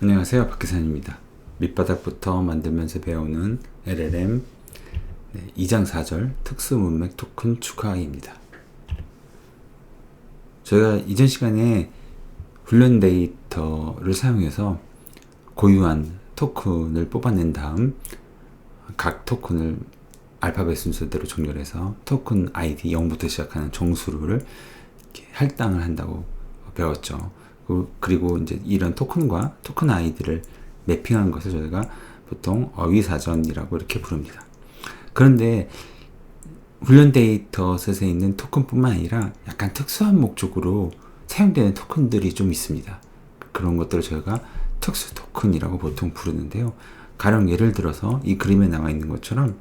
안녕하세요 박기산입니다. 밑바닥부터 만들면서 배우는 LLM 네, 2장 4절 특수 문맥 토큰 추가입니다. 저희가 이전 시간에 훈련 데이터를 사용해서 고유한 토큰을 뽑아낸 다음 각 토큰을 알파벳 순서대로 정렬해서 토큰 아이디 0부터 시작하는 정수를 할당을 한다고 배웠죠. 그, 그리고 이제 이런 토큰과 토큰 아이디를 매핑한 것을 저희가 보통 어휘사전이라고 이렇게 부릅니다. 그런데 훈련 데이터셋에 있는 토큰뿐만 아니라 약간 특수한 목적으로 사용되는 토큰들이 좀 있습니다. 그런 것들을 저희가 특수 토큰이라고 보통 부르는데요. 가령 예를 들어서 이 그림에 나와 있는 것처럼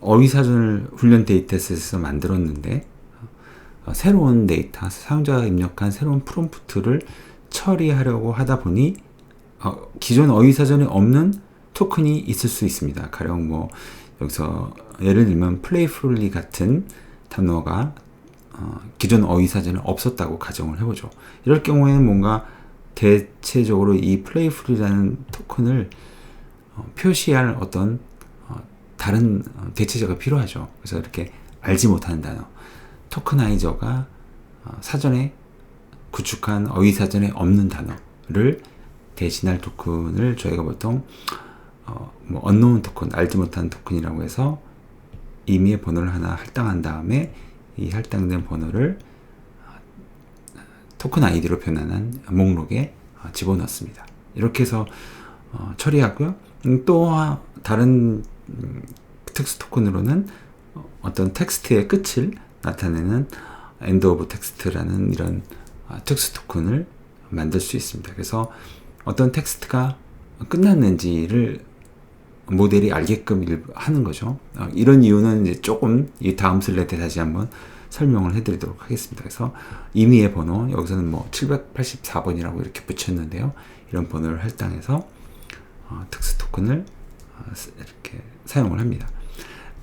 어휘사전을 훈련 데이터셋에서 만들었는데 어, 새로운 데이터, 사용자가 입력한 새로운 프롬프트를 처리하려고 하다 보니 어, 기존 어휘사전에 없는 토큰이 있을 수 있습니다. 가령 뭐 여기서 예를 들면 플레이풀리 같은 단어가 어, 기존 어휘사전에 없었다고 가정을 해보죠. 이럴 경우에는 뭔가 대체적으로 이 플레이풀이라는 토큰을 어, 표시할 어떤 어, 다른 어, 대체자가 필요하죠. 그래서 이렇게 알지 못하는 단어. 토크나이저가 어, 사전에 구축한 어휘 사전에 없는 단어를 대신할 토큰을 저희가 보통 어, 뭐 언노운 토큰, 알지 못한 토큰이라고 해서 임의의 번호를 하나 할당한 다음에 이 할당된 번호를 어, 토큰 아이디로 변환한 목록에 어, 집어넣습니다. 이렇게 해서 어, 처리하고요. 음, 또 다른 음, 특수 토큰으로는 어떤 텍스트의 끝을 나타내는 엔드 오브 텍스트라는 이런 아, 특수 토큰을 만들 수 있습니다. 그래서 어떤 텍스트가 끝났는지를 모델이 알게끔 하는 거죠. 어, 이런 이유는 이제 조금 이 다음 슬라이드에 다시 한번 설명을 해드리도록 하겠습니다. 그래서 임의의 번호 여기서는 뭐 784번이라고 이렇게 붙였는데요. 이런 번호를 할당해서 어, 특수 토큰을 어, 이렇게 사용을 합니다.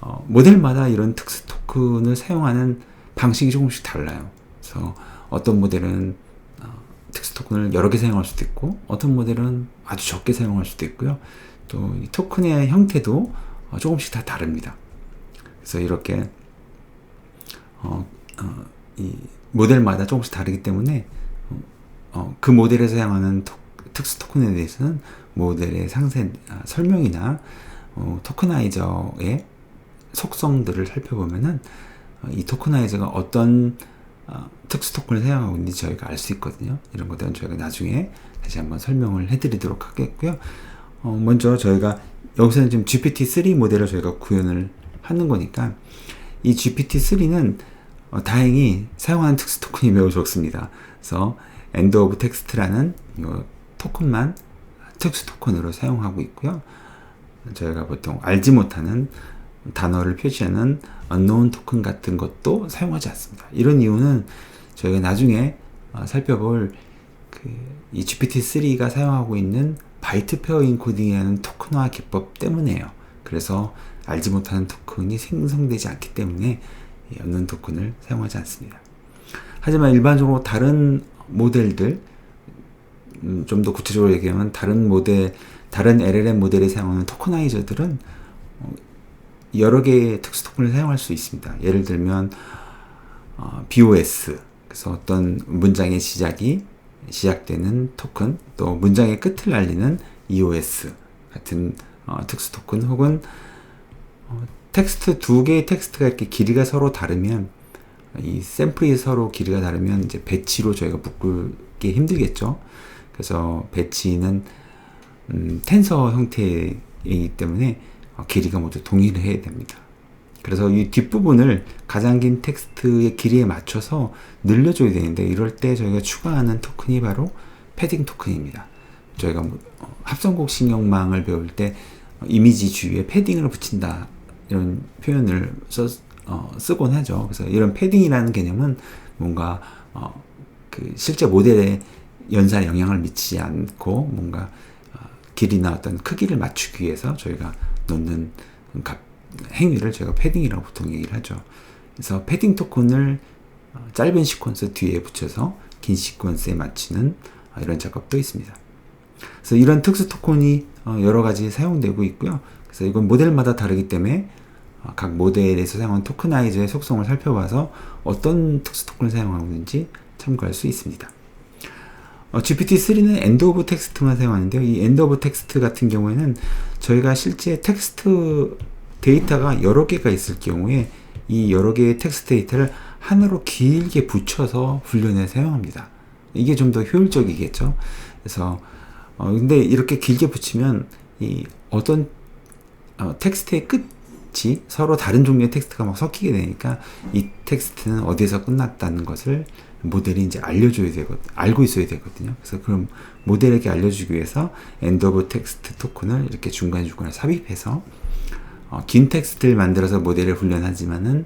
어, 모델마다 이런 특수 토 큰을 사용하는 방식이 조금씩 달라요. 그래서 어떤 모델은 어, 특수 토큰을 여러 개 사용할 수도 있고, 어떤 모델은 아주 적게 사용할 수도 있고요. 또 토큰의 형태도 어, 조금씩 다 다릅니다. 그래서 이렇게 어, 어, 이 모델마다 조금씩 다르기 때문에 어, 그 모델에 사용하는 토, 특수 토큰에 대해서는 모델의 상세 아, 설명이나 어, 토크나이저의 속성들을 살펴보면은 어, 이 토크나이저가 어떤 어, 특수 토큰을 사용하고 있는지 저희가 알 수 있거든요. 이런 것들은 저희가 나중에 다시 한번 설명을 해드리도록 하겠고요. 어, 먼저 저희가 여기서는 지금 GPT-3 모델을 저희가 구현을 하는 거니까 이 GPT-3는 어, 다행히 사용하는 특수 토큰이 매우 적습니다. 그래서 엔드 오브 텍스트라는 토큰만 특수 토큰으로 사용하고 있고요. 저희가 보통 알지 못하는 단어를 표시하는 unknown 토큰 같은 것도 사용하지 않습니다. 이런 이유는 저희가 나중에 어, 살펴볼 그이 GPT-3가 사용하고 있는 바이트 페어 인코딩이라는 토큰화 기법 때문에요. 그래서 알지 못하는 토큰이 생성되지 않기 때문에 unknown 토큰을 사용하지 않습니다. 하지만 일반적으로 다른 모델들 음, 좀더 구체적으로 얘기하면 다른 모델 다른 LLM 모델이 사용하는 토커나이저들은 여러 개의 특수 토큰을 사용할 수 있습니다. 예를 들면 어, BOS 그래서 어떤 문장의 시작이 시작되는 토큰 또 문장의 끝을 알리는 EOS 같은 어, 특수 토큰 혹은 어, 텍스트 두 개의 텍스트가 이렇게 길이가 서로 다르면 이 샘플이 서로 길이가 다르면 이제 배치로 저희가 묶기 힘들겠죠. 그래서 배치는 음, 텐서 형태이기 때문에 어, 길이가 모두 동일해야 됩니다. 그래서 이 뒷부분을 가장 긴 텍스트의 길이에 맞춰서 늘려줘야 되는데 이럴 때 저희가 추가하는 토큰이 바로 패딩 토큰입니다. 저희가 뭐 어, 합성곡 신경망을 배울 때 이미지 주위에 패딩을 붙인다 이런 표현을 써, 어, 쓰곤 하죠. 그래서 이런 패딩이라는 개념은 뭔가 어, 그 실제 모델에 연산에 영향을 미치지 않고 뭔가 어, 길이나 어떤 크기를 맞추기 위해서 저희가 놓는 행위를 제가 패딩이라고 보통 얘기를 하죠. 그래서 패딩 토큰을 어, 짧은 시퀀스 뒤에 붙여서 긴 시퀀스에 맞추는 어, 이런 작업도 있습니다. 그래서 이런 특수 토큰이 어, 여러 가지 사용되고 있고요. 그래서 이건 모델마다 다르기 때문에 어, 각 모델에서 사용한 토크나이저의 속성을 살펴봐서 어떤 특수 토큰을 사용하고 있는지 참고할 수 있습니다. 어, GPT-3는 엔드 오브 텍스트만 사용하는데요. 이 엔드 오브 텍스트 같은 경우에는 저희가 실제 텍스트 데이터가 여러 개가 있을 경우에 이 여러 개의 텍스트 데이터를 하나로 길게 붙여서 훈련에 사용합니다. 이게 좀 더 효율적이겠죠. 그래서 어, 근데 이렇게 길게 붙이면 이 어떤 어, 텍스트의 끝 이 서로 다른 종류의 텍스트가 막 섞이게 되니까 이 텍스트는 어디에서 끝났다는 것을 모델이 이제 알려줘야 되거 알고 있어야 되거든요. 그래서 그럼 모델에게 알려주기 위해서 엔드 오브 텍스트 토큰을 이렇게 중간중간에 삽입해서 어, 긴 텍스트를 만들어서 모델을 훈련하지만은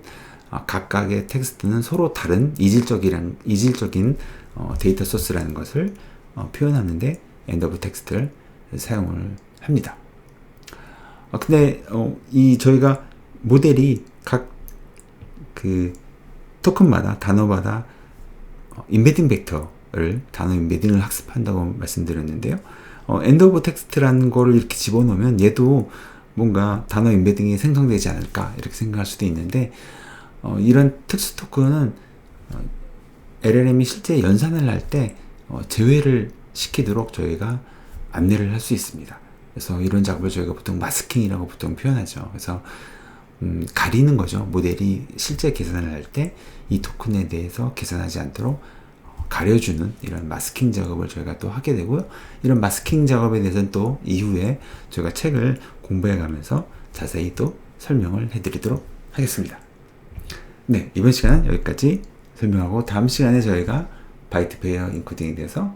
어, 각각의 텍스트는 서로 다른 이질적이란 이질적인 어, 데이터 소스라는 것을 어, 표현하는데 엔드 오브 텍스트를 사용을 합니다. 어, 근데 어, 이 저희가 모델이 각 그 토큰마다 단어마다 어, 인베딩 벡터를 단어 인베딩을 학습한다고 말씀드렸는데요. 어, 엔드 오브 텍스트라는 거를 이렇게 집어넣으면 얘도 뭔가 단어 인베딩이 생성되지 않을까 이렇게 생각할 수도 있는데 어, 이런 텍스트 토큰은 어, LLM이 실제 연산을 할때 어, 제외를 시키도록 저희가 안내를 할 수 있습니다. 그래서 이런 작업을 저희가 보통 마스킹이라고 보통 표현하죠. 그래서 음, 가리는 거죠. 모델이 실제 계산을 할 때 이 토큰에 대해서 계산하지 않도록 어, 가려주는 이런 마스킹 작업을 저희가 또 하게 되고요. 이런 마스킹 작업에 대해서는 또 이후에 저희가 책을 공부해 가면서 자세히 또 설명을 해드리도록 하겠습니다. 네, 이번 시간은 여기까지 설명하고 다음 시간에 저희가 바이트 페어 인코딩에 대해서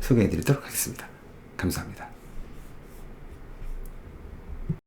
소개해 드리도록 하겠습니다. 감사합니다.